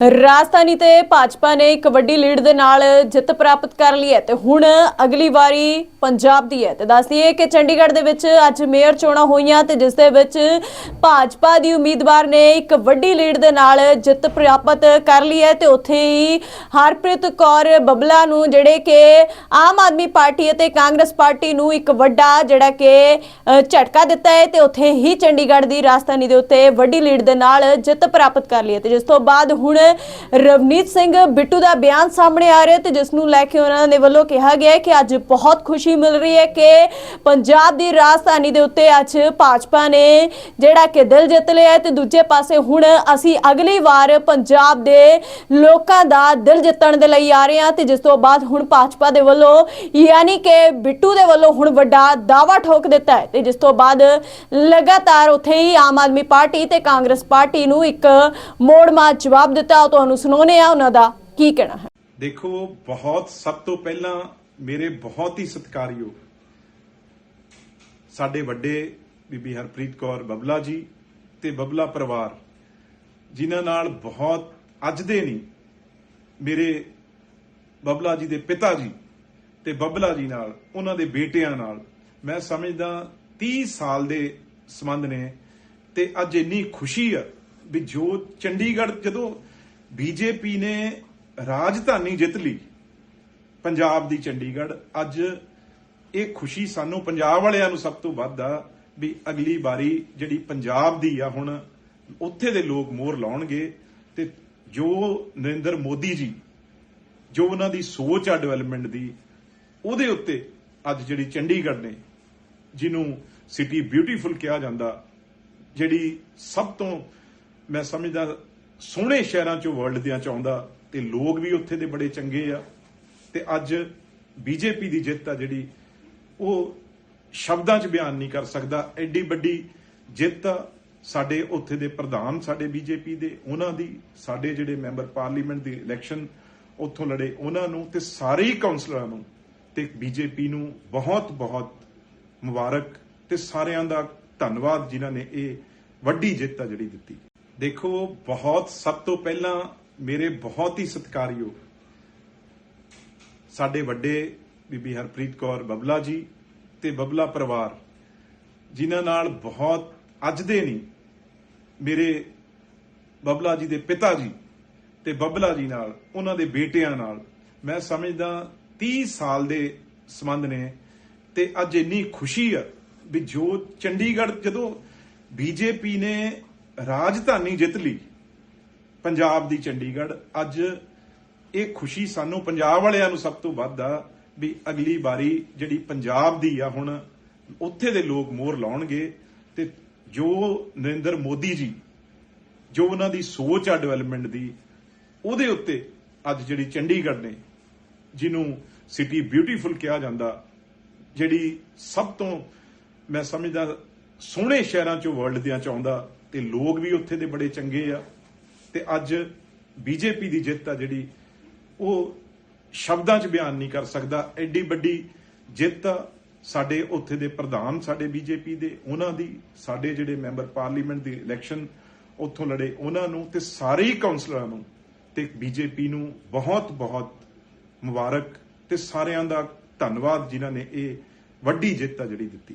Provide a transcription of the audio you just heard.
ਰਾਜਧਾਨੀ ਤੇ ਭਾਜਪਾ ਨੇ ਇੱਕ ਵੱਡੀ ਲੀਡ ਦੇ ਨਾਲ ਜਿੱਤ ਪ੍ਰਾਪਤ ਕਰ ਲਈ ਹੈ ਤੇ ਹੁਣ ਅਗਲੀ ਵਾਰੀ ਪੰਜਾਬ ਦੀ ਹੈ। ਤੇ ਦੱਸ ਦਈਏ ਕਿ ਚੰਡੀਗੜ੍ਹ ਦੇ ਵਿੱਚ ਅੱਜ ਮੇਅਰ ਚੋਣਾਂ ਹੋਈਆਂ ਤੇ ਜਿਸ ਦੇ ਵਿੱਚ ਭਾਜਪਾ ਦੀ ਉਮੀਦਵਾਰ ਨੇ ਇੱਕ ਵੱਡੀ ਲੀਡ ਦੇ ਨਾਲ ਜਿੱਤ ਪ੍ਰਾਪਤ ਕਰ ਲਈ ਹੈ ਤੇ ਉੱਥੇ ਹੀ ਹਰਪ੍ਰੀਤ ਕੌਰ ਬੱਬਲਾ ਨੂੰ ਜਿਹੜੇ ਕਿ ਆਮ ਆਦਮੀ ਪਾਰਟੀ ਅਤੇ ਕਾਂਗਰਸ ਪਾਰਟੀ ਨੂੰ ਇੱਕ ਵੱਡਾ ਜਿਹੜਾ ਕਿ ਝਟਕਾ ਦਿੱਤਾ ਹੈ ਤੇ ਉੱਥੇ ਹੀ ਚੰਡੀਗੜ੍ਹ ਦੀ ਰਾਜਧਾਨੀ ਦੇ ਉੱਤੇ ਵੱਡੀ ਲੀਡ ਦੇ ਨਾਲ ਜਿੱਤ ਪ੍ਰਾਪਤ ਕਰ ਲਈ ਹੈ ਤੇ ਜਿਸ ਤੋਂ ਬਾਅਦ ਹੁਣ ਰਵਨੀਤ ਸਿੰਘ ਬਿੱਟੂ ਦਾ ਬਿਆਨ ਸਾਹਮਣੇ ਆ ਰਿਹਾ ਤੇ ਜਿਸ ਨੂੰ ਲੈ ਕੇ ਉਹਨਾਂ ਦੇ ਵੱਲੋਂ ਕਿਹਾ ਗਿਆ ਕਿ ਅੱਜ ਬਹੁਤ ਖੁਸ਼ੀ ਮਿਲ ਰਹੀ ਹੈ ਕਿ ਪੰਜਾਬ ਦੀ ਰਾਜਧਾਨੀ ਦੇ ਉੱਤੇ ਅੱਜ ਭਾਜਪਾ ਨੇ ਜਿਹੜਾ ਕਿ ਦਿਲ ਜਿੱਤ ਲਿਆ ਤੇ ਦੂਜੇ ਪਾਸੇ ਹੁਣ ਅਸੀਂ ਅਗਲੀ ਵਾਰ ਪੰਜਾਬ ਦੇ ਲੋਕਾਂ ਦਾ ਦਿਲ ਜਿੱਤਣ ਦੇ ਲਈ ਆ ਰਹੇ ਹਾਂ ਤੇ ਜਿਸ ਤੋਂ ਬਾਅਦ ਹੁਣ ਭਾਜਪਾ ਦੇ ਵੱਲੋਂ ਯਾਨੀ ਕਿ ਬਿੱਟੂ ਦੇ ਵੱਲੋਂ ਹੁਣ ਵੱਡਾ ਦਾਵਾ ਠੋਕ ਦਿੱਤਾ ਹੈ ਤੇ ਜਿਸ ਤੋਂ ਬਾਅਦ ਲਗਾਤਾਰ ਉੱਥੇ ਹੀ ਆਮ ਆਦਮੀ ਪਾਰਟੀ ਤੇ ਕਾਂਗਰਸ ਪਾਰਟੀ ਨੂੰ ਇੱਕ ਮੋੜ ਮੋੜਮਾ ਜਵਾਬ ਦਿੱਤਾ ਉਹ ਤੁਹਾਨੂੰ ਸੁਣਾਉਣੇ ਆ, ਉਹਨਾਂ ਦਾ ਕੀ ਕਹਿਣਾ ਹੈ? ਦੇਖੋ ਬਹੁਤ, ਸਭ ਤੋਂ ਪਹਿਲਾਂ ਮੇਰੇ ਬਹੁਤ ਹੀ ਸਤਿਕਾਰਯੋਗ ਸਾਡੇ ਵੱਡੇ ਬੀਬੀ ਹਰਪ੍ਰੀਤ ਕੌਰ ਬਬਲਾ ਜੀ ਤੇ ਬਬਲਾ ਪਰਿਵਾਰ, ਜਿਨ੍ਹਾਂ ਨਾਲ ਬਹੁਤ ਅੱਜ ਦੇ ਨਹੀਂ, ਮੇਰੇ ਬਬਲਾ ਜੀ ਦੇ ਪਿਤਾ ਜੀ ਤੇ ਬਬਲਾ ਜੀ ਨਾਲ, ਉਹਨਾਂ ਦੇ ਬੇਟਿਆਂ ਨਾਲ, ਮੈਂ ਸਮਝਦਾ 30 ਸਾਲ ਦੇ ਸੰਬੰਧ ਨੇ ਤੇ ਅੱਜ ਇੰਨੀ ਖੁਸ਼ੀ ਆ ਵੀ ਜੋ ਚੰਡੀਗੜ੍ਹ ਜਦੋਂ ਬੀਜੇਪੀ ਨੇ ਰਾਜਧਾਨੀ ਜਿੱਤ ਲਈ ਪੰਜਾਬ ਦੀ ਚੰਡੀਗੜ੍ਹ। ਅੱਜ ਇਹ ਖੁਸ਼ੀ ਸਾਨੂੰ ਪੰਜਾਬ ਵਾਲਿਆਂ ਨੂੰ ਸਭ ਤੋਂ ਵੱਧ ਆ ਵੀ ਅਗਲੀ ਵਾਰੀ ਜਿਹੜੀ ਪੰਜਾਬ ਦੀ ਆ ਹੁਣ, ਉੱਥੇ ਦੇ ਲੋਕ ਮੋਹਰ ਲਾਉਣਗੇ ਤੇ ਜੋ ਨਰਿੰਦਰ ਮੋਦੀ ਜੀ, ਜੋ ਉਹਨਾਂ ਦੀ ਸੋਚ ਆ ਡਿਵੈਲਪਮੈਂਟ ਦੀ, ਉਹਦੇ ਉੱਤੇ ਅੱਜ ਜਿਹੜੀ ਚੰਡੀਗੜ੍ਹ ਨੇ, ਜਿਹਨੂੰ ਸਿਟੀ ਬਿਊਟੀਫੁਲ ਕਿਹਾ ਜਾਂਦਾ, ਜਿਹੜੀ ਸਭ ਤੋਂ ਮੈਂ ਸਮਝਦਾ ਸੋਹਣੇ ਸ਼ਹਿਰਾਂ ਚੋਂ ਵਰਲਡ 'ਚ ਆਉਂਦਾ ਤੇ ਲੋਕ ਵੀ ਉੱਥੇ ਦੇ ਬੜੇ ਚੰਗੇ ਆ। ਤੇ ਅੱਜ ਬੀਜੇਪੀ ਦੀ ਜਿੱਤ ਆ ਜਿਹੜੀ, ਉਹ ਸ਼ਬਦਾਂ 'ਚ ਬਿਆਨ ਨਹੀਂ ਕਰ ਸਕਦਾ। ਐਡੀ ਵੱਡੀ ਜਿੱਤ ਆ ਸਾਡੇ ਉੱਥੇ ਦੇ ਪ੍ਰਧਾਨ, ਸਾਡੇ ਬੀਜੇਪੀ ਦੇ, ਉਹਨਾਂ ਦੀ, ਸਾਡੇ ਜਿਹੜੇ ਮੈਂਬਰ ਪਾਰਲੀਮੈਂਟ ਦੀ ਇਲੈਕਸ਼ਨ ਉੱਥੋਂ ਲੜੇ ਉਹਨਾਂ ਨੂੰ ਤੇ ਸਾਰੇ ਹੀ ਕਾਉਂਸਲਰਾਂ ਨੂੰ ਤੇ ਬੀਜੇਪੀ ਨੂੰ ਬਹੁਤ ਬਹੁਤ ਮੁਬਾਰਕ ਤੇ ਸਾਰਿਆਂ ਦਾ ਧੰਨਵਾਦ ਜਿਨ੍ਹਾਂ ਨੇ ਇਹ ਵੱਡੀ ਜਿੱਤ ਆ ਜਿਹੜੀ ਦਿੱਤੀ। ਦੇਖੋ, ਬਹੁਤ, ਸਭ ਤੋਂ ਪਹਿਲਾਂ ਮੇਰੇ ਬਹੁਤ ਹੀ ਸਤਿਕਾਰਯੋਗ ਸਾਡੇ ਵੱਡੇ ਬੀਬੀ ਹਰਪ੍ਰੀਤ ਕੌਰ ਬਬਲਾ ਜੀ ਤੇ ਬਬਲਾ ਪਰਿਵਾਰ, ਜਿਨ੍ਹਾਂ ਨਾਲ ਬਹੁਤ ਅੱਜ ਦੇ ਨਹੀਂ, ਮੇਰੇ ਬਬਲਾ ਜੀ ਦੇ ਪਿਤਾ ਜੀ ਤੇ ਬਬਲਾ ਜੀ ਨਾਲ, ਉਹਨਾਂ ਦੇ ਬੇਟਿਆਂ ਨਾਲ, ਮੈਂ ਸਮਝਦਾ 30 ਸਾਲ ਦੇ ਸੰਬੰਧ ਨੇ ਤੇ ਅੱਜ ਇੰਨੀ ਖੁਸ਼ੀ ਆ ਵੀ ਜੋ ਚੰਡੀਗੜ੍ਹ ਜਦੋਂ ਬੀਜੇਪੀ ਨੇ ਰਾਜਧਾਨੀ ਜਿੱਤ ਲਈ ਪੰਜਾਬ ਦੀ ਚੰਡੀਗੜ੍ਹ, ਅੱਜ ਇਹ ਖੁਸ਼ੀ ਸਾਨੂੰ ਪੰਜਾਬ ਵਾਲਿਆਂ ਨੂੰ ਸਭ ਤੋਂ ਵੱਧ ਆ ਵੀ ਅਗਲੀ ਵਾਰੀ ਜਿਹੜੀ ਪੰਜਾਬ ਦੀ ਆ ਹੁਣ, ਉੱਥੇ ਦੇ ਲੋਕ ਮੋਹਰ ਲਾਉਣਗੇ ਤੇ ਜੋ ਨਰਿੰਦਰ ਮੋਦੀ ਜੀ, ਜੋ ਉਹਨਾਂ ਦੀ ਸੋਚ ਆ ਡਿਵੈਲਪਮੈਂਟ ਦੀ, ਉਹਦੇ ਉੱਤੇ ਅੱਜ ਜਿਹੜੀ ਚੰਡੀਗੜ੍ਹ ਨੇ, ਜਿਹਨੂੰ ਸਿਟੀ ਬਿਊਟੀਫੁਲ ਕਿਹਾ ਜਾਂਦਾ, ਜਿਹੜੀ ਸਭ ਤੋਂ ਮੈਂ ਸਮਝਦਾ ਸੋਹਣੇ ਸ਼ਹਿਰਾਂ ਚੋਂ ਵਰਲਡ ਦੀਆਂ ਆਉਂਦਾ ਤੇ ਲੋਕ ਵੀ ਉੱਥੇ ਦੇ ਬੜੇ ਚੰਗੇ ਆ। ਤੇ ਅੱਜ ਬੀਜੇਪੀ ਦੀ ਜਿੱਤ ਆ ਜਿਹੜੀ, ਉਹ ਸ਼ਬਦਾਂ 'ਚ ਬਿਆਨ ਨਹੀਂ ਕਰ ਸਕਦਾ। ਐਡੀ ਵੱਡੀ ਜਿੱਤ ਆ ਸਾਡੇ ਉੱਥੇ ਦੇ ਪ੍ਰਧਾਨ, ਸਾਡੇ ਬੀਜੇਪੀ ਦੇ, ਉਹਨਾਂ ਦੀ, ਸਾਡੇ ਜਿਹੜੇ ਮੈਂਬਰ ਪਾਰਲੀਮੈਂਟ ਦੀ ਇਲੈਕਸ਼ਨ ਉੱਥੋਂ ਲੜੇ ਉਹਨਾਂ ਨੂੰ ਤੇ ਸਾਰੇ ਹੀ ਕਾਉਂਸਲਰਾਂ ਨੂੰ। ਤੇ ਬੀਜੇਪੀ ਨੂੰ ਬਹੁਤ ਬਹੁਤ ਮੁਬਾਰਕ ਤੇ ਸਾਰਿਆਂ ਦਾ ਧੰਨਵਾਦ ਜਿਨ੍ਹਾਂ ਨੇ ਇਹ ਵੱਡੀ ਜਿੱਤ ਆ ਜਿਹੜੀ ਦਿੱਤੀ।